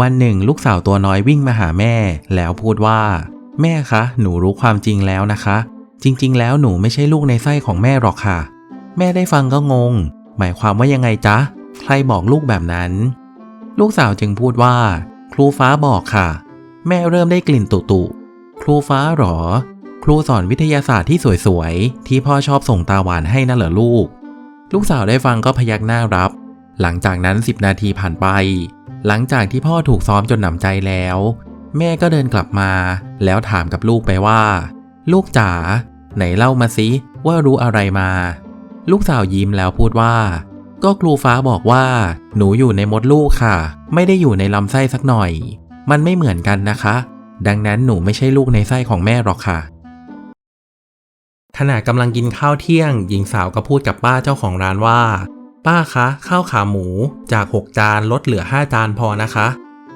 วันหนึ่งลูกสาวตัวน้อยวิ่งมาหาแม่ แล้วพูดว่า แม่คะ หนูรู้ความจริงแล้วนะคะ จริง ๆ แล้วหนูไม่ใช่ลูกในไส้ของแม่หรอกค่ะ แม่ได้ฟังก็งง หมายความว่ายังไงจ๊ะ ใครบอกลูกแบบนั้น ลูกสาวจึงพูดว่า ครูฟ้าบอกค่ะ แม่เริ่มได้กลิ่นตุตุครูฟ้าหรอ ครูสอนวิทยาศาสตร์ที่สวยๆ ที่พ่อชอบส่งตาหวานให้นั่นเหรอลูก ลูกสาวได้ฟังก็พยักหน้ารับ หลังจากนั้น 10 นาทีผ่านไป หลังจากที่พ่อถูกซ้อมจนหนำใจแล้ว แม่ก็เดินกลับมา แล้วถามกับลูกไปว่า ลูกจ๋าไหนเล่ามาสิว่ารู้อะไรมา ลูกสาวยิ้มแล้วพูดว่า ก็ครูฟ้าบอกว่า หนูอยู่ในมดลูกค่ะ ไม่ได้อยู่ในลำไส้สักหน่อย มันไม่เหมือนกันนะคะ ดังนั้นหนูไม่ใช่ลูกในไส้ของแม่หรอกค่ะขณะกำลังกินข้าวเที่ยง หญิงสาวก็พูดกับป้าเจ้าของร้านว่า ป้าคะข้าวขาหมูจาก 6 จานลดเหลือ 5 จานพอนะคะ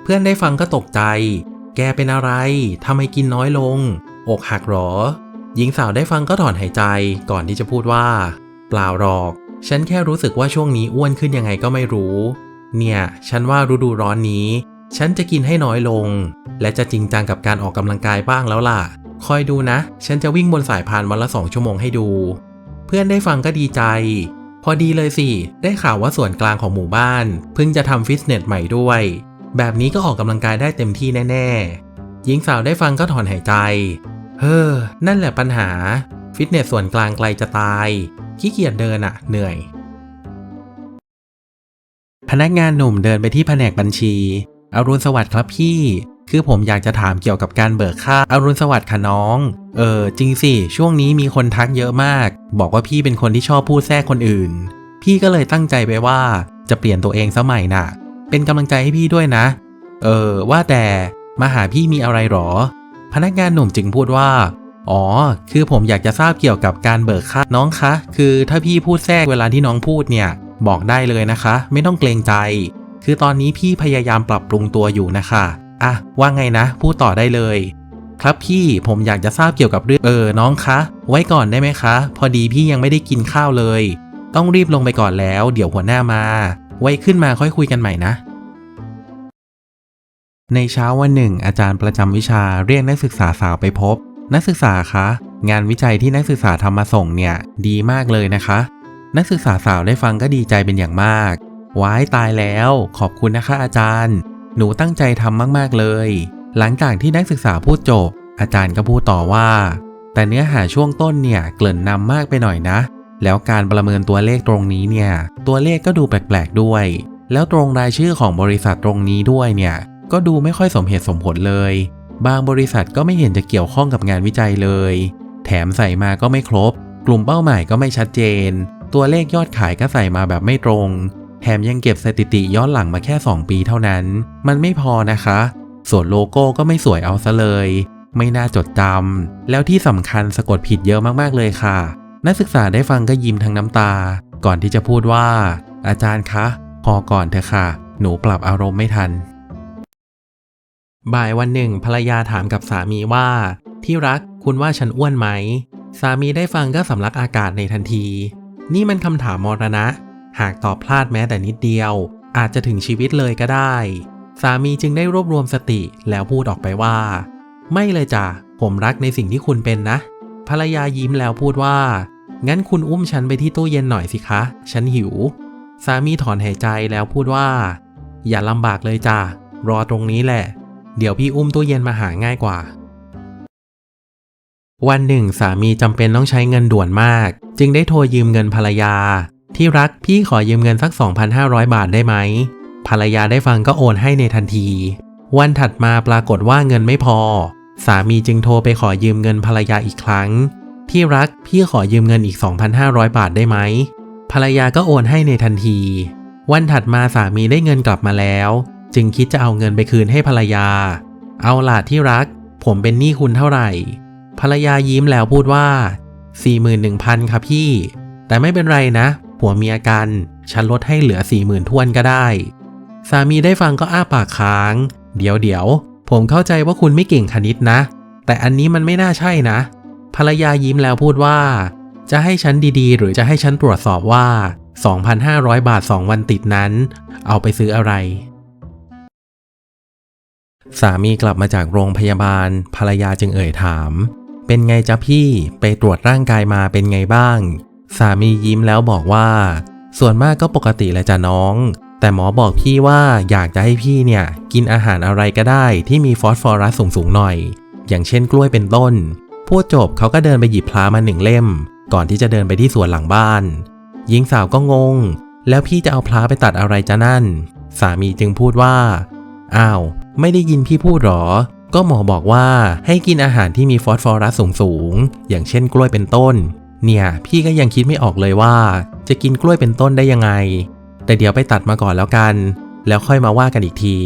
เพื่อนได้ฟังก็ตกใจ แกเป็นอะไรทำไมกินน้อยลง อกหักหรอ หญิงสาวได้ฟังก็ถอนหายใจก่อนที่จะพูดว่า เปล่าหรอก ฉันแค่รู้สึกว่าช่วงนี้อ้วนขึ้นยังไงก็ไม่รู้ เนี่ย ฉันว่าฤดูร้อนนี้ ฉันจะกินให้น้อยลง และจะจริงจังกับการออกกำลังกายบ้างแล้วล่ะ คอยดูนะ ฉันจะวิ่งบนสายพานวันละสองชั่วโมงให้ดู เพื่อนได้ฟังก็ดีใจ พอดีเลยสิ ได้ข่าวว่าส่วนกลางของหมู่บ้าน เพิ่งจะทำฟิตเนสใหม่ด้วย แบบนี้ก็ออกกำลังกายได้เต็มที่แน่ ๆ หญิงสาวได้ฟังก็ถอนหายใจ เฮ้อ นั่นแหละปัญหา ฟิตเนสส่วนกลางไกลจะตาย ขี้เกียจเดินอะเหนื่อย พนักงานหนุ่มเดินไปที่แผนกบัญชี อรุณสวัสดิ์ครับพี่ คือผมอยากจะถามเกี่ยวกับการเบิกค่าอรุณสวัสดิ์ค่ะน้อง เออจริงสิ ช่วงนี้มีคนทักเยอะมาก บอกว่าพี่เป็นคนที่ชอบพูดแทรกคนอื่น พี่ก็เลยตั้งใจไปว่าจะเปลี่ยนตัวเองสมัยน่ะ เป็นกำลังใจให้พี่ด้วยนะ เออว่าแต่มาหาพี่มีอะไรหรอ พนักงานหนุ่มจึงพูดว่า อ๋อ คือผมอยากจะทราบเกี่ยวกับการเบิกค่าน้องคะ คือถ้าพี่พูดแทรกเวลาที่น้องพูดเนี่ย บอกได้เลยนะคะ ไม่ต้องเกรงใจ คือตอนนี้พี่พยายามปรับปรุงตัวอยู่นะคะ อะว่าไงนะ พูดต่อได้เลย ครับพี่ผมอยากจะทราบเกี่ยวกับเรื่องเออน้องคะ ไว้ก่อนได้ไหมคะ พอดีพี่ยังไม่ได้กินข้าวเลย ต้องรีบลงไปก่อนแล้ว เดี๋ยวหัวหน้ามา ไว้ขึ้นมาค่อยคุยกันใหม่นะในเช้าวันหนึ่ง อาจารย์ประจำวิชาเรียกนักศึกษาสาวไปพบ นักศึกษาคะ งานวิจัยที่นักศึกษาทำมาส่งเนี่ย ดีมากเลยนะคะ นักศึกษาสาวได้ฟังก็ดีใจเป็นอย่างมากว้ายตายแล้ว ขอบคุณนะคะอาจารย์ หนูตั้งใจทำมากๆเลย หลังจากที่นักศึกษาพูดจบ อาจารย์ก็พูดต่อว่า แต่เนื้อหาช่วงต้นเนี่ยเกริ่นนำมากไปหน่อยนะ แล้วการประเมินตัวเลขตรงนี้เนี่ย ตัวเลขก็ดูแปลกๆด้วย แล้วตรงรายชื่อของบริษัทตรงนี้ด้วยเนี่ยก็ดูไม่ค่อยสมเหตุสมผลเลย บางบริษัทก็ไม่เห็นจะเกี่ยวข้องกับงานวิจัยเลย แถมใส่มาก็ไม่ครบ กลุ่มเป้าหมายก็ไม่ชัดเจน ตัวเลขยอดขายก็ใส่มาแบบไม่ตรง แถมยังเก็บสถิติย้อนหลังมาแค่ 2 ปีเท่านั้น มันไม่พอนะคะ ส่วนโลโก้ก็ไม่สวยเอาซะเลย ไม่น่าจดจำแล้วที่สำคัญสะกดผิดเยอะมากๆเลยค่ะ นักศึกษาได้ฟังก็ยิ้มทั้งน้ำตา ก่อนที่จะพูดว่า อาจารย์คะ พอก่อนเถอะค่ะ หนูปรับอารมณ์ไม่ทัน บ่ายวันหนึ่งภรรยาถามกับสามีว่า ที่รักคุณว่าฉันอ้วนไหม สามีได้ฟังก็สำลักอากาศในทันที นี่มันคำถามมรณะ หากตอบพลาดแม้แต่นิดเดียว อาจจะถึงชีวิตเลยก็ได้ สามีจึงได้รวบรวมสติแล้วพูดออกไปว่า ไม่เลยจ้ะผมรักในสิ่งที่คุณเป็นนะ ภรรยายิ้มแล้วพูดว่า งั้นคุณอุ้มฉันไปที่ตู้เย็นหน่อยสิคะ ฉันหิว สามีถอนหายใจแล้วพูดว่า อย่าลำบากเลยจ้ะรอตรงนี้แหละ เดี๋ยวพี่อุ้มตู้เย็นมาหาง่ายกว่าวันหนึ่งสามีจำเป็นต้องใช้เงินด่วนมาก จึงได้โทรยืมเงินภรรยา ที่รักพี่ขอยืมเงินสัก 2,500 บาทได้ไหม ภรรยาได้ฟังก็โอนให้ในทันที วันถัดมาปรากฏว่าเงินไม่พอ สามีจึงโทรไปขอยืมเงินภรรยาอีกครั้ง ที่รักพี่ขอยืมเงินอีก 2,500 บาทได้ไหม ภรรยาก็โอนให้ในทันที วันถัดมาสามีได้เงินกลับมาแล้ว จึงคิดจะเอาเงินไปคืนให้ภรรยา เอาล่ะที่รัก ผมเป็นหนี้คุณเท่าไหร่ ภรรยายิ้มแล้วพูดว่า 41,000ค่ะพี่ แต่ไม่เป็นไรนะ ผัวเมียกัน ฉันลดให้เหลือ40,000ทวนก็ได้ สามีได้ฟังก็อ้าปากค้าง เดี๋ยวเดี๋ยวผมเข้าใจว่าคุณไม่เก่งคณิตนะ แต่อันนี้มันไม่น่าใช่นะ ภรรยายิ้มแล้วพูดว่า จะให้ฉันดีๆ หรือจะให้ฉันตรวจสอบว่า 2,500 บาท 2 วันติดนั้น เอาไปซื้ออะไร สามีกลับมาจากโรงพยาบาล ภรรยาจึงเอ่ยถาม เป็นไงจ๊ะพี่ ไปตรวจร่างกายมาเป็นไงบ้าง สามียิ้มแล้วบอกว่า ส่วนมากก็ปกติแหละจ้ะน้อง แต่หมอบอกพี่ว่าอยากจะให้พี่เนี่ย กินอาหารอะไรก็ได้ที่มีฟอสฟอรัสสูงๆหน่อย อย่างเช่นกล้วยเป็นต้น พูดจบเขาก็เดินไปหยิบพลามาหนึ่งเล่ม ก่อนที่จะเดินไปที่สวนหลังบ้านหญิงสาวก็งง แล้วพี่จะเอาพลาไปตัดอะไรจ้ะนั่น สามีจึงพูดว่า อ้าว ไม่ได้ยินพี่พูดหรอ ก็หมอบอกว่าให้กินอาหารที่มีฟอสฟอรัสสูงๆอย่างเช่นกล้วยเป็นต้น เนี่ยพี่ก็ยังคิดไม่ออกเลยว่า จะกินกล้วยเป็นต้นได้ยังไง แต่เดี๋ยวไปตัดมาก่อนแล้วกัน แล้วค่อยมาว่ากันอีกที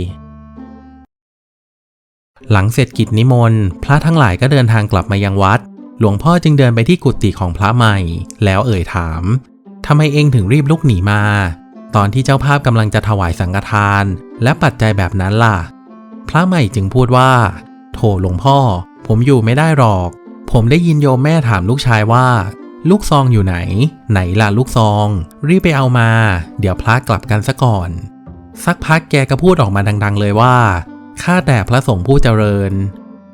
หลังเสร็จกิจนิมนต์ พระทั้งหลายก็เดินทางกลับมายังวัด หลวงพ่อจึงเดินไปที่กุฏิของพระใหม่ แล้วเอ่ยถามทำไมเองถึงรีบลุกหนีมา ตอนที่เจ้าภาพกำลังจะถวายสังฆทาน และปัจจัยแบบนั้นล่ะ พระใหม่จึงพูดว่า โถหลวงพ่อ ผมอยู่ไม่ได้หรอก ผมได้ยินโยมแม่ถามลูกชายว่า ลูกซองอยู่ไหน ไหนล่ะลูกซอง รีบไปเอามา เดี๋ยวพระกลับกันซะก่อน สักพักแกก็พูดออกมาดัง ๆ เลยว่า ข้าแต่พระสงฆ์ผู้เจริญ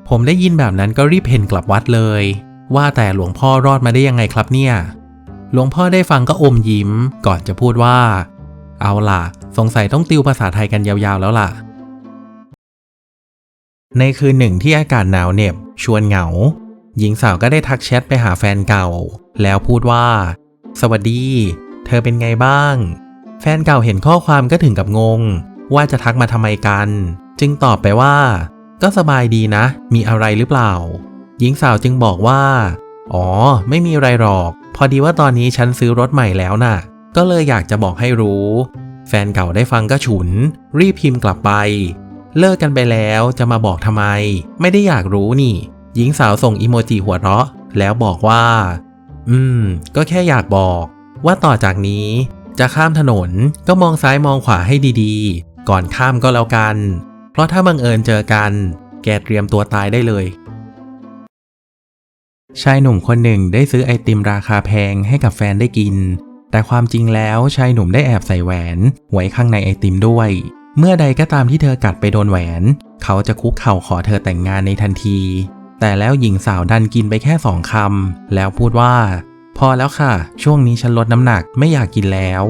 ผมได้ยินแบบนั้นก็รีบเพ่นกลับวัดเลย ว่าแต่หลวงพ่อรอดมาได้ยังไงครับเนี่ย หลวงพ่อได้ฟังก็อมยิ้ม ก่อนจะพูดว่า เอาล่ะ สงสัยต้องติวภาษาไทยกันยาวๆแล้วล่ะ ในคืนหนึ่งที่อากาศหนาวเหน็บ ชวนเหงาหญิงสาวก็ได้ทักแชทไปหาแฟนเก่า แล้วพูดว่า สวัสดี เธอเป็นไงบ้าง แฟนเก่าเห็นข้อความก็ถึงกับงง ว่าจะทักมาทำไมกัน จึงตอบไปว่า ก็สบายดีนะ มีอะไรหรือเปล่า หญิงสาวจึงบอกว่า อ๋อ ไม่มีอะไรหรอก พอดีว่าตอนนี้ฉันซื้อรถใหม่แล้วน่ะ ก็เลยอยากจะบอกให้รู้ แฟนเก่าได้ฟังก็ฉุน รีบพิมพ์กลับไป เลิกกันไปแล้วจะมาบอกทำไม ไม่ได้อยากรู้นี่ หญิงสาวส่งอีโมจิหัวเราะ แล้วบอกว่า อืม ก็แค่อยากบอกว่าต่อจากนี้ จะข้ามถนนก็มองซ้ายมองขวาให้ดีๆ ก่อนข้ามก็แล้วกัน เพราะถ้าบังเอิญเจอกัน แกเตรียมตัวตายได้เลย ชายหนุ่มคนหนึ่งได้ซื้อไอติมราคาแพงให้กับแฟนได้กิน แต่ความจริงแล้วชายหนุ่มได้แอบใส่แหวนไว้ข้างในไอติมด้วย เมื่อใดก็ตามที่เธอกัดไปโดนแหวน เขาจะคุกเข่าขอเธอแต่งงานในทันที แต่แล้วหญิงสาวดันกินไปแค่สองคำแล้วพูดว่า พอแล้วค่ะ ช่วงนี้ฉันลดน้ำหนักไม่อยากกินแล้ว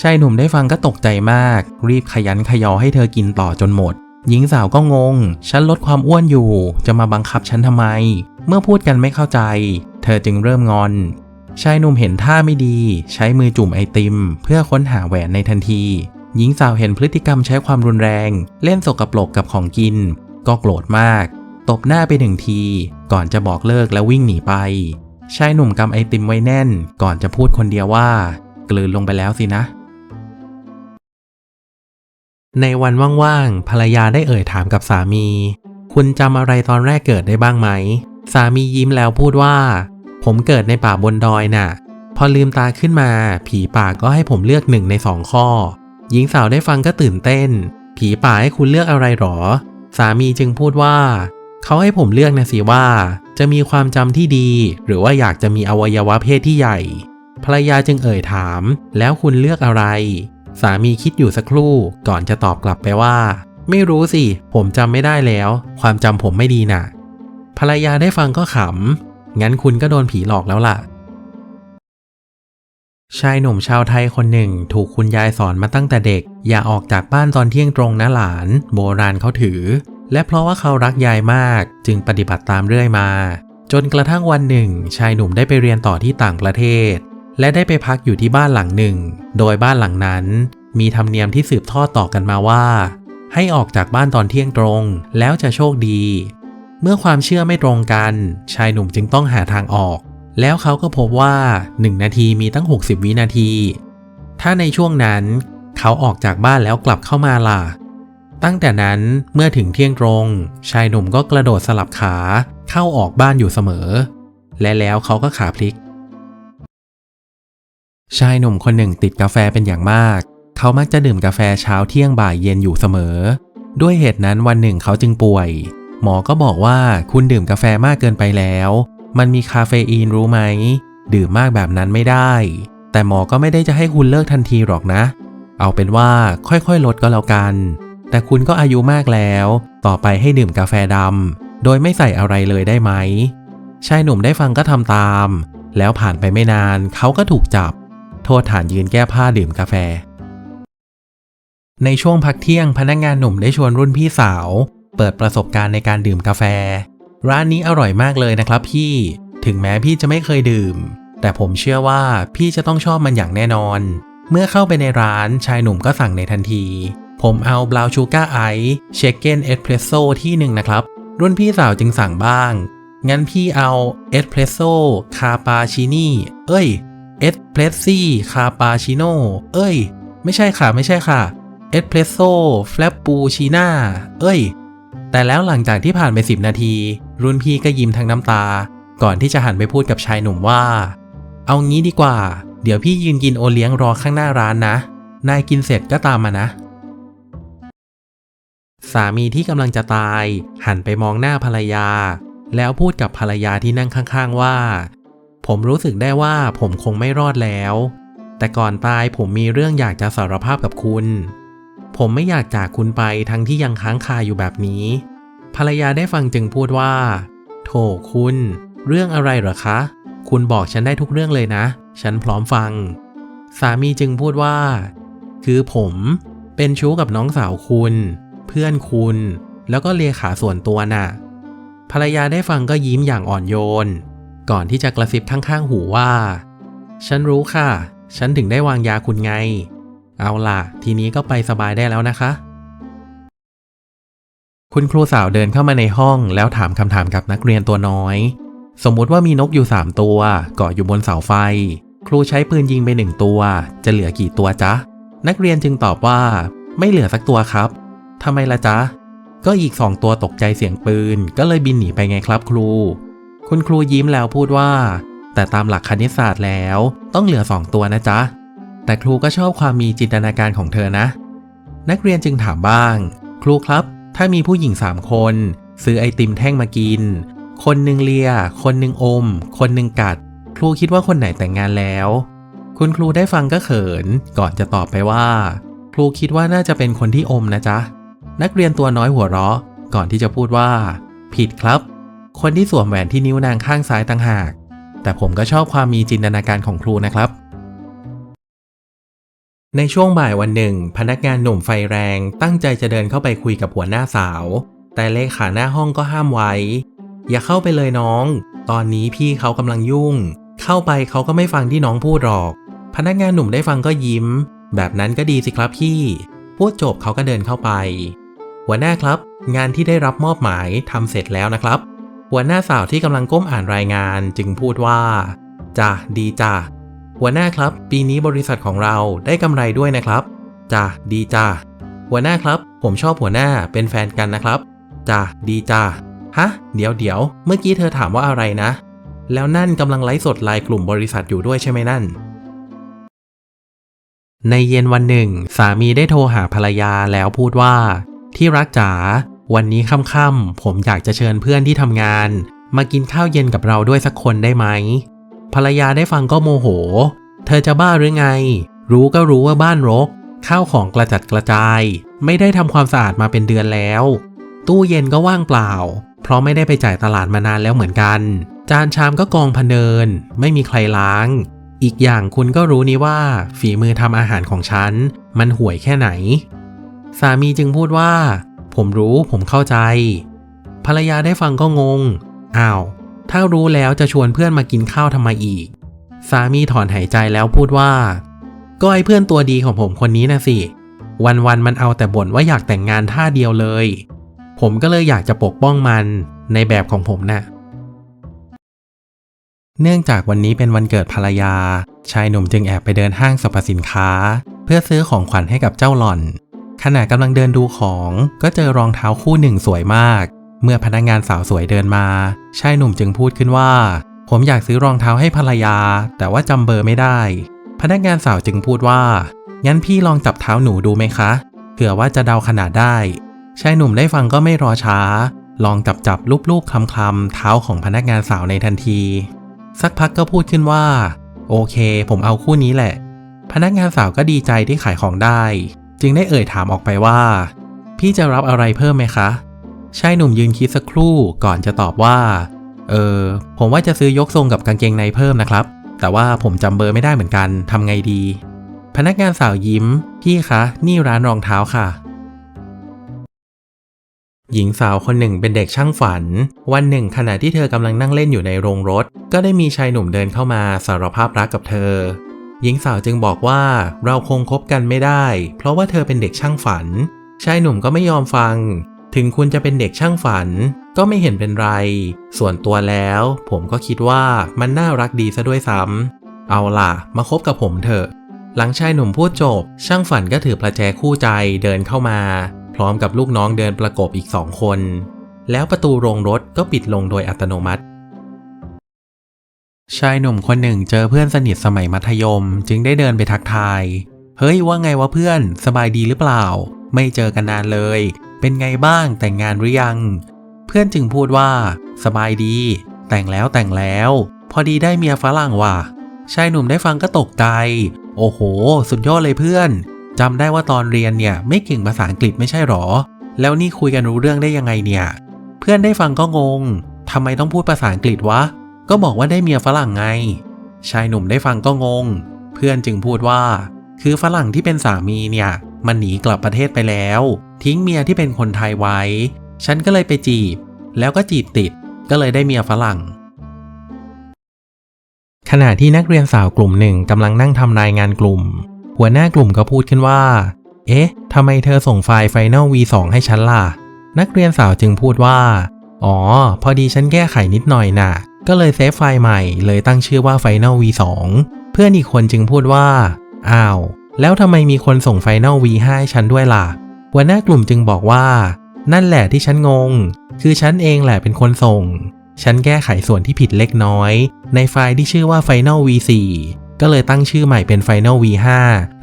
ชายหนุ่มได้ฟังก็ตกใจมาก รีบขยันขยอให้เธอกินต่อจนหมด หญิงสาวก็งง ฉันลดความอ้วนอยู่ จะมาบังคับฉันทำไม เมื่อพูดกันไม่เข้าใจ เธอจึงเริ่มงอน ชายหนุ่มเห็นท่าไม่ดี ใช้มือจุ่มไอติม เพื่อค้นหาแหวนในทันที หญิงสาวเห็นพฤติกรรมใช้ความรุนแรง เล่นสกปรกกับของกิน ก็โกรธมาก ตบหน้าไปหนึ่งที ก่อนจะบอกเลิกแล้ววิ่งหนีไป ชายหนุ่มกำไอติมไว้แน่น ก่อนจะพูดคนเดียวว่า กลืนลงไปแล้วสินะ ในวันว่างๆภรรยาได้เอ่ยถามกับสามี คุณจำอะไรตอนแรกเกิดได้บ้างไหม สามียิ้มแล้วพูดว่า ผมเกิดในป่าบนดอยน่ะ พอลืมตาขึ้นมา ผีป่าก็ให้ผมเลือกหนึ่งในสองข้อ หญิงสาวได้ฟังก็ตื่นเต้น ผีป่าให้คุณเลือกอะไรหรอ สามีจึงพูดว่า เขาให้ผมเลือกนะสิว่า จะมีความจำที่ดี หรือว่าอยากจะมีอวัยวะเพศที่ใหญ่ ภรรยาจึงเอ่ยถาม แล้วคุณเลือกอะไร สามีคิดอยู่สักครู่ก่อนจะตอบกลับไปว่า ไม่รู้สิ ผมจำไม่ได้แล้ว ความจำผมไม่ดีน่ะ ภรรยาได้ฟังก็ขำ งั้นคุณก็โดนผีหลอกแล้วล่ะ ชายหนุ่มชาวไทยคนหนึ่ง ถูกคุณยายสอนมาตั้งแต่เด็ก อย่าออกจากบ้านตอนเที่ยงตรงนะหลาน โบราณเขาถือ และเพราะว่าเขารักยายมากจึงปฏิบัติตามเรื่อยมา จนกระทั่งวันหนึ่ง ชายหนุ่มได้ไปเรียนต่อที่ต่างประเทศ และได้ไปพักอยู่ที่บ้านหลังหนึ่ง โดยบ้านหลังนั้น มีธรรมเนียมที่สืบทอดต่อกันมาว่า ให้ออกจากบ้านตอนเที่ยงตรง แล้วจะโชคดี เมื่อความเชื่อไม่ตรงกัน ชายหนุ่มจึงต้องหาทางออก แล้วเขาก็พบว่า 1 นาทีมีตั้ง 60 วินาที ถ้าในช่วงนั้น เขาออกจากบ้านแล้วกลับเข้ามาล่ะ ตั้งแต่นั้นเมื่อถึงเที่ยงตรง ชายหนุ่มก็กระโดดสลับขาเข้าออกบ้านอยู่เสมอ และแล้วเขาก็ขาพลิก ชายหนุ่มคนหนึ่งติดกาแฟเป็นอย่างมาก เขามักจะดื่มกาแฟเช้าเที่ยงบ่ายเย็นอยู่เสมอ ด้วยเหตุนั้นวันหนึ่งเขาจึงป่วย หมอก็บอกว่าคุณดื่มกาแฟมากเกินไปแล้ว มันมีคาเฟอีนรู้ไหม ดื่มมากแบบนั้นไม่ได้ แต่หมอก็ไม่ได้จะให้คุณเลิกทันทีหรอกนะ เอาเป็นว่าค่อยๆ ลดก็แล้วกัน แต่คุณก็อายุมากแล้ว ต่อไปให้ดื่มกาแฟดำ โดยไม่ใส่อะไรเลยได้ไหม ชายหนุ่มได้ฟังก็ทำตาม แล้วผ่านไปไม่นานเขาก็ถูกจับ โทษฐานยืนแก้ผ้าดื่มกาแฟ ในช่วงพักเที่ยงพนักงานหนุ่มได้ชวนรุ่นพี่สาว เปิดประสบการณ์ในการดื่มกาแฟ ร้านนี้อร่อยมากเลยนะครับพี่ ถึงแม้พี่จะไม่เคยดื่ม แต่ผมเชื่อว่าพี่จะต้องชอบมันอย่างแน่นอน เมื่อเข้าไปในร้านชายหนุ่มก็สั่งในทันที ผมเอาบราวชูการ์ไอซ์เชคเก้นเอสเพรสโซที่หนึ่งนะครับ รุ่นพี่สาวจึงสั่งบ้าง งั้นพี่เอาเอสเพรสโซคาปาชินี่ เอ้ย เอสเพรสซี่คาปาชิโน่เอ้ย ไม่ใช่ค่ะไม่ใช่ค่ะ เอสเพรสโซแฟลปปูชิน่า เอ้ย แต่แล้วหลังจากที่ผ่านไป 10 นาที รุ่นพี่ก็ยิ้มทั้งน้ำตา ก่อนที่จะหันไปพูดกับชายหนุ่มว่า เอางี้ดีกว่า เดี๋ยวพี่ยืนกินโอเลี้ยงรอข้างหน้าร้านนะ นายกินเสร็จก็ตามมานะ สามีที่กำลังจะตาย หันไปมองหน้าภรรยา แล้วพูดกับภรรยาที่นั่งข้างๆว่า ผมรู้สึกได้ว่าผมคงไม่รอดแล้ว แต่ก่อนตายผมมีเรื่องอยากจะสารภาพกับคุณ ผมไม่อยากจากคุณไปทั้งที่ยังค้างคาอยู่แบบนี้ ภรรยาได้ฟังจึงพูดว่า โถคุณ เรื่องอะไรเหรอคะ คุณบอกฉันได้ทุกเรื่องเลยนะ ฉันพร้อมฟัง สามีจึงพูดว่า คือผมเป็นชู้กับน้องสาวคุณ เพื่อนคุณ แล้วก็เลขาส่วนตัวน่ะ ภรรยาได้ฟังก็ยิ้มอย่างอ่อนโยน ก่อนที่จะกระซิบข้างๆหูว่า ฉันรู้ค่ะ ฉันถึงได้วางยาคุณไง เอาล่ะ ทีนี้ก็ไปสบายได้แล้วนะคะ คุณครูสาวเดินเข้ามาในห้องแล้วถามคำถามกับนักเรียนตัวน้อย สมมุติว่ามีนกอยู่ 3 ตัวเกาะอยู่บนเสาไฟ ครูใช้ปืนยิงไปหนึ่งตัว จะเหลือกี่ตัวจ๊ะนักเรียนจึงตอบว่า ไม่เหลือสักตัวครับ ทำไมล่ะจ๊ะ ก็อีกสองตัวตกใจเสียงปืน ก็เลยบินหนีไปไงครับครู คุณครูยิ้มแล้วพูดว่า แต่ตามหลักคณิตศาสตร์แล้วต้องเหลือสองตัวนะจ๊ะ แต่ครูก็ชอบความมีจินตนาการของเธอนะ นักเรียนจึงถามบ้าง ครูครับ ถ้ามีผู้หญิงสามคน ซื้อไอติมแท่งมากิน คนหนึ่งเลีย คนหนึ่งอม คนหนึ่งกัด ครูคิดว่าคนไหนแต่งงานแล้ว คุณครูได้ฟังก็เขิน ก่อนจะตอบไปว่า ครูคิดว่าน่าจะเป็นคนที่อมนะจ๊ะ นักเรียนตัวน้อยหัวเราะ ก่อนที่จะพูดว่า ผิดครับ คนที่สวมแหวนที่นิ้วนางข้างซ้ายต่างหาก แต่ผมก็ชอบความมีจินตนาการของครูนะครับ ในช่วงบ่ายวันหนึ่ง พนักงานหนุ่มไฟแรงตั้งใจจะเดินเข้าไปคุยกับหัวหน้าสาว แต่เลขาหน้าห้องก็ห้ามไว้ อย่าเข้าไปเลยน้อง ตอนนี้พี่เขากำลังยุ่ง เข้าไปเขาก็ไม่ฟังที่น้องพูดหรอก พนักงานหนุ่มได้ฟังก็ยิ้ม แบบนั้นก็ดีสิครับพี่พูดจบเขาก็เดินเข้าไป หัวหน้าครับ งานที่ได้รับมอบหมายทำเสร็จแล้วนะครับ หัวหน้าสาวที่กำลังก้มอ่านรายงานจึงพูดว่าจ้ะดีจ้ะหัวหน้าครับ ปีนี้บริษัทของเราได้กำไรด้วยนะครับจ้ะดีจ้ะหัวหน้าครับ ผมชอบหัวหน้าเป็นแฟนกันนะครับจ้ะดีจ้ะฮะ เดี๋ยวเดี๋ยวเมื่อกี้เธอถามว่าอะไรนะ แล้วนั่นกำลังไลฟ์สดไลน์กลุ่มบริษัทอยู่ด้วยใช่ไหมนั่น ในเย็นวันหนึ่ง สามีได้โทรหาภรรยาแล้วพูดว่า ที่รักจ๋า วันนี้ค่ำๆผมอยากจะเชิญเพื่อนที่ทำงาน มากินข้าวเย็นกับเราด้วยสักคนได้ไหม ภรรยาได้ฟังก็โมโห เธอจะบ้าหรือไง รู้ก็รู้ว่าบ้านรก ข้าวของกระจัดกระจาย ไม่ได้ทำความสะอาดมาเป็นเดือนแล้ว ตู้เย็นก็ว่างเปล่า เพราะไม่ได้ไปจ่ายตลาดมานานแล้วเหมือนกัน จานชามก็กองพเนิน ไม่มีใครล้าง อีกอย่างคุณก็รู้นี่ว่า ฝีมือทำอาหารของฉัน มันห่วยแค่ไหน สามีจึงพูดว่า ผมรู้ผมเข้าใจ ภรรยาได้ฟังก็งง อ้าว ถ้ารู้แล้วจะชวนเพื่อนมากินข้าวทำไมอีก สามีถอนหายใจแล้วพูดว่า ก็ไอ้เพื่อนตัวดีของผมคนนี้นะสิ วันๆมันเอาแต่บ่นว่าอยากแต่งงานท่าเดียวเลย ผมก็เลยอยากจะปกป้องมันในแบบของผมนะ่ะเนื่องจากวันนี้เป็นวันเกิดภรรยา ชายหนุ่มจึงแอบไปเดินห้างสรรพสินค้า เพื่อซื้อของขวัญให้กับเจ้าหล่อน ขณะกำลังเดินดูของก็เจอรองเท้าคู่หนึ่งสวยมาก เมื่อพนักงานสาวสวยเดินมาชายหนุ่มจึงพูดขึ้นว่า ผมอยากซื้อรองเท้าให้ภรรยา แต่ว่าจำเบอร์ไม่ได้ พนักงานสาวจึงพูดว่า งั้นพี่ลองจับเท้าหนูดูไหมคะเผื่อว่าจะเดาขนาดได้ชายหนุ่มได้ฟังก็ไม่รอช้า ลองจับจับลูบลูบคลำคลำเท้าของพนักงานสาวในทันที สักพักก็พูดขึ้นว่า โอเค ผมเอาคู่นี้แหละ พนักงานสาวก็ดีใจที่ขายของได้ จึงได้เอ่ยถามออกไปว่า พี่จะรับอะไรเพิ่มไหมคะชายหนุ่มยืนคิดสักครู่ก่อนจะตอบว่า เออ ผมว่าจะซื้อยกทรงกับกางเกงในเพิ่มนะครับ แต่ว่าผมจำเบอร์ไม่ได้เหมือนกันทำไงดี พนักงานสาวยิ้ม พี่คะ นี่ร้านรองเท้าค่ะ หญิงสาวคนหนึ่งเป็นเด็กช่างฝัน วันหนึ่งขณะที่เธอกำลังนั่งเล่นอยู่ในโรงรถ ก็ได้มีชายหนุ่มเดินเข้ามาสารภาพรักกับเธอ หญิงสาวจึงบอกว่าเราคงคบกันไม่ได้ เพราะว่าเธอเป็นเด็กช่างฝัน ชายหนุ่มก็ไม่ยอมฟัง ถึงคุณจะเป็นเด็กช่างฝัน ก็ไม่เห็นเป็นไร ส่วนตัวแล้ว ผมก็คิดว่ามันน่ารักดีซะด้วยซ้ำเอาล่ะ มาคบกับผมเถอะ หลังชายหนุ่มพูดจบ ช่างฝันก็ถือประแจคู่ใจเดินเข้ามา พร้อมกับลูกน้องเดินประกบอีกสองคน แล้วประตูโรงรถก็ปิดลงโดยอัตโนมัติ ชายหนุ่มคนหนึ่งเจอเพื่อนสนิทสมัยมัธยม จึงได้เดินไปทักทาย เฮ้ยว่าไงวะเพื่อน สบายดีหรือเปล่า ไม่เจอกันนานเลย เป็นไงบ้างแต่งงานหรือยัง เพื่อนจึงพูดว่า สบายดี แต่งแล้วแต่งแล้ว พอดีได้เมียฝรั่งว่ะ ชายหนุ่มได้ฟังก็ตกใจ โอ้โห สุดยอดเลยเพื่อนจำได้ว่าตอนเรียนเนี่ยไม่เก่งภาษาอังกฤษไม่ใช่หรอ แล้วนี่คุยกันรู้เรื่องได้ยังไงเนี่ย เพื่อนได้ฟังก็งงทำไมต้องพูดภาษาอังกฤษวะ ก็บอกว่าได้เมียฝรั่งไง ชายหนุ่มได้ฟังก็งง เพื่อนจึงพูดว่า คือฝรั่งที่เป็นสามีเนี่ย มันหนีกลับประเทศไปแล้ว ทิ้งเมียที่เป็นคนไทยไว้ ฉันก็เลยไปจีบ แล้วก็จีบติด ก็เลยได้เมียฝรั่ง ขณะที่นักเรียนสาวกลุ่มหนึ่งกำลังนั่งทำรายงานกลุ่ม หัวหน้ากลุ่มก็พูดขึ้นว่า เอ๊ะทำไมเธอส่งไฟล์ Final V2 ให้ฉันล่ะ นักเรียนสาวจึงพูดว่า อ๋อ พอดีฉันแก้ไขนิดหน่อยน่ะ ก็เลยเซฟไฟล์ใหม่เลยตั้งชื่อว่า Final V2 เพื่อนอีกคนจึงพูดว่า อ้าว แล้วทำไมมีคนส่ง Final V ให้ฉันด้วยล่ะ หัวหน้ากลุ่มจึงบอกว่า นั่นแหละที่ฉันงง คือฉันเองแหละเป็นคนส่ง ฉันแก้ไขส่วนที่ผิดเล็กน้อย ในไฟล์ที่ชื่อว่า Final V4 ก็เลยตั้งชื่อใหม่เป็น Final V5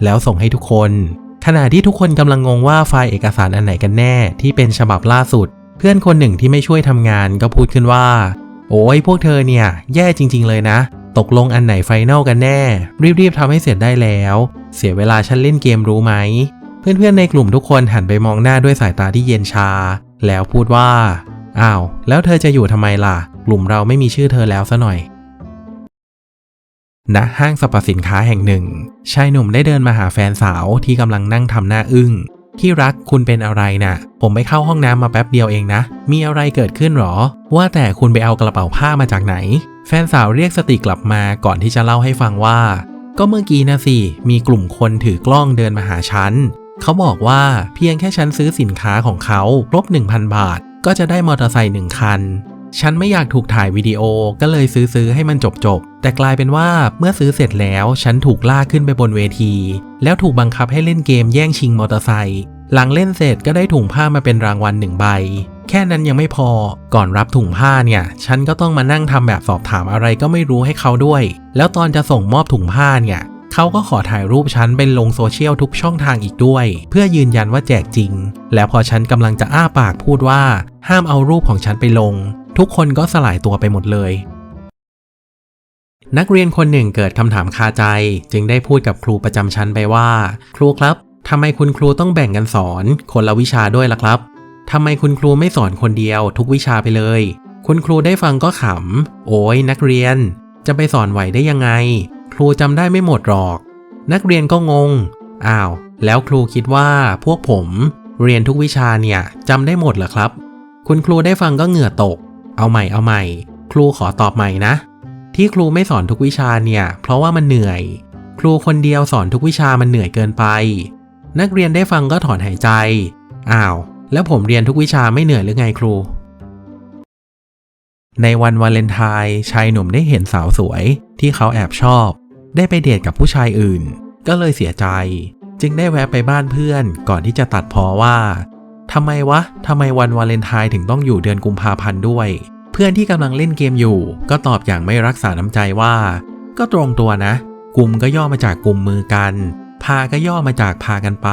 แล้วส่งให้ทุกคน ขณะที่ทุกคนกำลังงงว่าไฟล์เอกสารอันไหนกันแน่ที่เป็นฉบับล่าสุด เพื่อนคนหนึ่งที่ไม่ช่วยทำงานก็พูดขึ้นว่า โอ้ยพวกเธอเนี่ย แย่จริง ๆ เลยนะ ตกลงอันไหนไฟแนลกันแน่ รีบๆทำให้เสร็จได้แล้ว เสียเวลาฉันเล่นเกมรู้ไหม เพื่อนๆในกลุ่มทุกคนหันไปมองหน้าด้วยสายตาที่เย็นชา แล้วพูดว่า อ้าว แล้วเธอจะอยู่ทำไมล่ะ กลุ่มเราไม่มีชื่อเธอแล้วซะหน่อยณห้างสรรพสินค้าแห่งหนึ่ง ชายหนุ่มได้เดินมาหาแฟนสาวที่กำลังนั่งทำหน้าอึ้ง ที่รักคุณเป็นอะไรน่ะ ผมไปเข้าห้องน้ำมาแป๊บเดียวเองนะ มีอะไรเกิดขึ้นหรอ ว่าแต่คุณไปเอากระเป๋าผ้ามาจากไหน แฟนสาวเรียกสติกลับมาก่อนที่จะเล่าให้ฟังว่า ก็เมื่อกี้นะสิ มีกลุ่มคนถือกล้องเดินมาหาฉัน เขาบอกว่าเพียงแค่ฉันซื้อสินค้าของเขาครบ1,000 บาท ก็จะได้มอเตอร์ไซค์หนึ่งคัน ฉันไม่อยากถูกถ่ายวิดีโอก็เลยซื้อซื้อให้มันจบจบๆแต่กลายเป็นว่าเมื่อซื้อเสร็จแล้วฉันถูกลากขึ้นไปบนเวที แล้วถูกบังคับให้เล่นเกมแย่งชิงมอเตอร์ไซค์หลังเล่นเสร็จก็ได้ถุงผ้ามาเป็นรางวัลหนึ่งใบ แค่นั้นยังไม่พอก่อนรับถุงผ้าเนี่ย ฉันก็ต้องมานั่งทำแบบสอบถามอะไรก็ไม่รู้ให้เขาด้วย แล้วตอนจะส่งมอบถุงผ้าเนี่ยเขาก็ขอถ่ายรูปฉันเป็นลงโซเชียลทุกช่องทางอีกด้วย เพื่อยืนยันว่าแจกจริง แล้วพอฉันกำลังจะอ้าปากพูดว่า ห้ามเอารูปของฉันไปลง ทุกคนก็สลายตัวไปหมดเลย นักเรียนคนหนึ่งเกิดคำถามคาใจ จึงได้พูดกับครูประจำชั้นไปว่า ครูครับทำไมคุณครูต้องแบ่งกันสอน คนละวิชาด้วยล่ะครับทำไมคุณครูไม่สอนคนเดียวทุกวิชาไปเลย คุณครูได้ฟังก็ขำ โอ้ยนักเรียน จะไปสอนไหวได้ยังไง ครูจำได้ไม่หมดหรอก นักเรียนก็งง อ้าว แล้วครูคิดว่าพวกผม เรียนทุกวิชาเนี่ยจำได้หมดเหรอครับ คุณครูได้ฟังก็เหงื่อตก เอาใหม่เอาใหม่ ครูขอตอบใหม่นะ ที่ครูไม่สอนทุกวิชาเนี่ย เพราะว่ามันเหนื่อย ครูคนเดียวสอนทุกวิชามันเหนื่อยเกินไป นักเรียนได้ฟังก็ถอนหายใจ อ้าว แล้วผมเรียนทุกวิชาไม่เหนื่อยหรือไงครู ในวันวาเลนไทน์ชายหนุ่มได้เห็นสาวสวยที่เขาแอบชอบ ได้ไปเดทกับผู้ชายอื่น ก็เลยเสียใจ จึงได้แวะไปบ้านเพื่อนก่อนที่จะตัดพอว่า ทำไมวะทำไมวันวาเลนไทน์ถึงต้องอยู่เดือนกุมภาพันธ์ด้วย เพื่อนที่กำลังเล่นเกมอยู่ ก็ตอบอย่างไม่รักษาน้ำใจว่า ก็ตรงตัวนะกลุ่มก็ย่อมาจากกลุ่มมือกัน พาก็ย่อมาจากพากันไป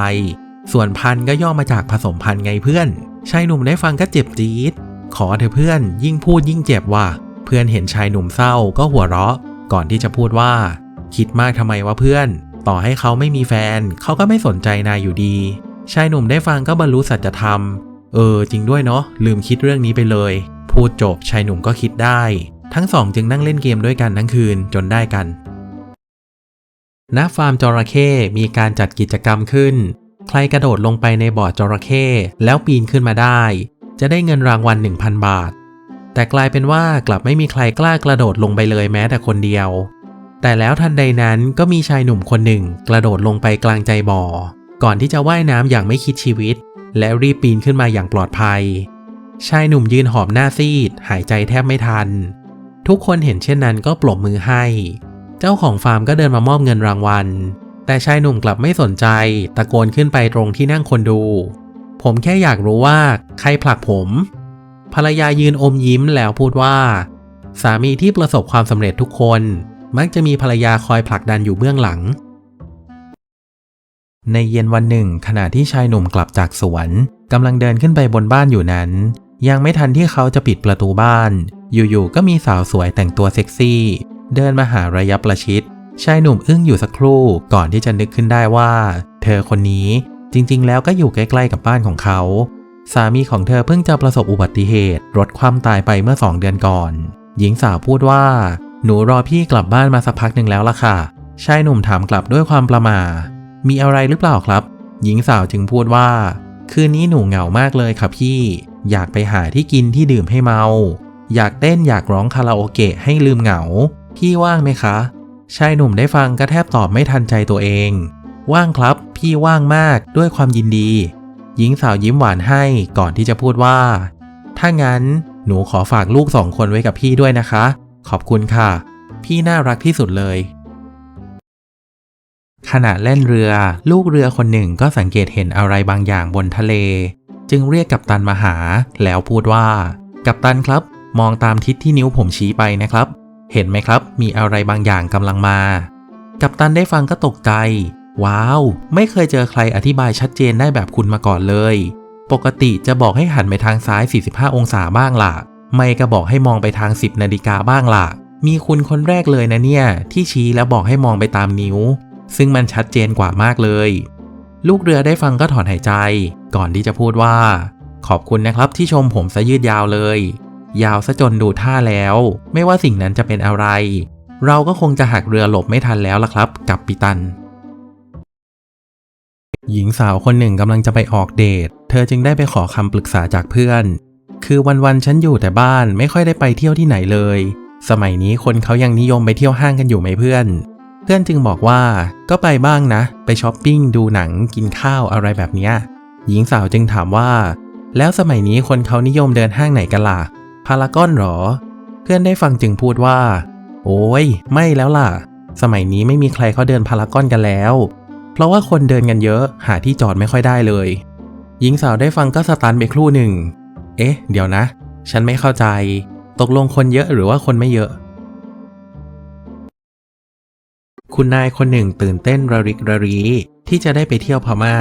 ส่วนพันก็ย่อมาจากผสมพันธ์ไงเพื่อนชายหนุ่มได้ฟังก็เจ็บจี๊ดขอเถอะเพื่อนยิ่งพูดยิ่งเจ็บว่ะเพื่อนเห็นชายหนุ่มเศร้าก็หัวเราะ ก่อนที่จะพูดว่า คิดมากทำไมวะเพื่อน ต่อให้เขาไม่มีแฟนเขาก็ไม่สนใจนายอยู่ดี ชายหนุ่มได้ฟังก็บรรลุสัจธรรม เออ จริงด้วยเนาะลืมคิดเรื่องนี้ไปเลย พูดจบชายหนุ่มก็คิดได้ ทั้งสองจึงนั่งเล่นเกมด้วยกันทั้งคืนจนได้กันณฟาร์มจระเข้มีการจัดกิจกรรมขึ้น ใครกระโดดลงไปในบ่อจระเข้แล้วปีนขึ้นมาได้ จะได้เงินรางวัล 1,000 บาท แต่กลายเป็นว่ากลับไม่มีใครกล้ากระโดดลงไปเลยแม้แต่คนเดียว แต่แล้วทันใดนั้นก็มีชายหนุ่มคนหนึ่ง กระโดดลงไปกลางใจบ่อ ก่อนที่จะว่ายน้ำอย่างไม่คิดชีวิต และรีบปีนขึ้นมาอย่างปลอดภัย ชายหนุ่มยืนหอบหน้าซีด หายใจแทบไม่ทัน ทุกคนเห็นเช่นนั้นก็ปรบมือให้ เจ้าของฟาร์มก็เดินมามอบเงินรางวัล แต่ชายหนุ่มกลับไม่สนใจ ตะโกนขึ้นไปตรงที่นั่งคนดู ผมแค่อยากรู้ว่าใครผลักผม ภรรยายืนอมยิ้มแล้วพูดว่า สามีที่ประสบความสำเร็จทุกคน มักจะมีภรรยาคอยผลักดันอยู่เบื้องหลัง ในเย็นวันหนึ่ง ขณะที่ชายหนุ่มกลับจากสวนกำลังเดินขึ้นไปบนบ้านอยู่นั้น ยังไม่ทันที่เขาจะปิดประตูบ้าน อยู่ๆก็มีสาวสวยแต่งตัวเซ็กซี่ เดินมาหาระยะประชิดชายหนุ่มอึ้งอยู่สักครู่ก่อนที่จะนึกขึ้นได้ว่า เธอคนนี้จริงๆ แล้วก็อยู่ใกล้ๆกับบ้านของเขา สามีของเธอเพิ่งจะประสบอุบัติเหตุ รถคว่ำตายไปเมื่อสองเดือนก่อน หญิงสาวพูดว่า หนูรอพี่กลับบ้านมาสักพักหนึ่งแล้วล่ะค่ะชายหนุ่มถามกลับด้วยความประมา มีอะไรหรือเปล่าครับ หญิงสาวจึงพูดว่า คืนนี้หนูเหงามากเลยค่ะพี่ อยากไปหาที่กินที่ดื่มให้เมา อยากเต้นอยากร้องคาราโอเกะให้ลืมเหงา พี่ว่างไหมคะ ชายหนุ่มได้ฟังก็แทบตอบไม่ทันใจตัวเอง ว่างครับ พี่ว่างมากด้วยความยินดี หญิงสาวยิ้มหวานให้ก่อนที่จะพูดว่า ถ้างั้นหนูขอฝากลูกสองคนไว้กับพี่ด้วยนะคะ ขอบคุณค่ะ พี่น่ารักที่สุดเลย ขณะเล่นเรือ ลูกเรือคนหนึ่งก็สังเกตเห็นอะไรบางอย่างบนทะเล จึงเรียกกัปตันมาหา แล้วพูดว่า กัปตันครับ มองตามทิศที่นิ้วผมชี้ไปนะครับ เห็นไหมครับ มีอะไรบางอย่างกำลังมา กัปตันได้ฟังก็ตกใจ ว้าว ไม่เคยเจอใครอธิบายชัดเจนได้แบบคุณมาก่อนเลย ปกติจะบอกให้หันไปทางซ้าย 45 องศาบ้างล่ะ ไม่ก็บอกให้มองไปทาง 10นาฬิกาบ้างล่ะ มีคุณคนแรกเลยนะเนี่ย ที่ชี้แล้วบอกให้มองไปตามนิ้ว ซึ่งมันชัดเจนกว่ามากเลย ลูกเรือได้ฟังก็ถอนหายใจ ก่อนที่จะพูดว่า ขอบคุณนะครับที่ชมผมซะยืดยาวเลย ยาวซะจนดูท่าแล้ว ไม่ว่าสิ่งนั้นจะเป็นอะไร เราก็คงจะหักเรือหลบไม่ทันแล้วล่ะครับ กับปิตัน หญิงสาวคนหนึ่งกำลังจะไปออกเดท เธอจึงได้ไปขอคำปรึกษาจากเพื่อน คือวันๆฉันอยู่แต่บ้านไม่ค่อยได้ไปเที่ยวที่ไหนเลย สมัยนี้คนเขายังนิยมไปเที่ยวห้างกันอยู่ไหมเพื่อน พื่อนจึงบอกว่าก็ไปบ้างนะ ไปช้อปปิ้งดูหนังกินข้าวอะไรแบบนี้หญิงสาวจึงถามว่า แล้วสมัยนี้คนเขานิยมเดินห้างไหนกันล่ะพารากอนหรอ เพื่อนได้ฟังจึงพูดว่า โอ้ยไม่แล้วล่ะ สมัยนี้ไม่มีใครเขาเดินพารากอนกันแล้ว เพราะว่าคนเดินกันเยอะหาที่จอดไม่ค่อยได้เลย หญิงสาวได้ฟังก็สตันไปครู่หนึ่ง เอ๊ะ เดี๋ยวนะ ฉันไม่เข้าใจ ตกลงคนเยอะหรือว่าคนไม่เยอะ คุณนายคนหนึ่งตื่นเต้นระริกระรีที่จะได้ไปเที่ยวพม่า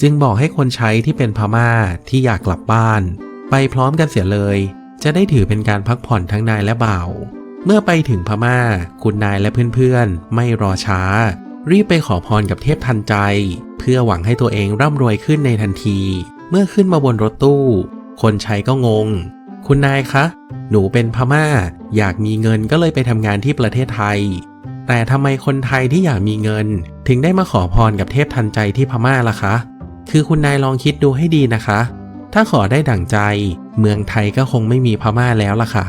จึงบอกให้คนใช้ที่เป็นพม่าที่อยากกลับบ้าน ไปพร้อมกันเสียเลย จะได้ถือเป็นการพักผ่อนทั้งนายและบ่าว เมื่อไปถึงพม่า คุณนายและเพื่อนๆ ไม่รอช้า รีบไปขอพรกับเทพทันใจ เพื่อหวังให้ตัวเองร่ำรวยขึ้นในทันที เมื่อขึ้นมาบนรถตู้ คนใช้ก็งง คุณนายคะ หนูเป็นพม่า อยากมีเงินก็เลยไปทำงานที่ประเทศไทย แต่ทำไมคนไทยที่อยากมีเงิน ถึงได้มาขอพรกับเทพทันใจที่พม่าล่ะคะ คือคุณนายลองคิดดูให้ดีนะคะ ถ้าขอได้ดั่งใจ เมืองไทยก็คงไม่มีพม่าแล้วล่ะค่ะ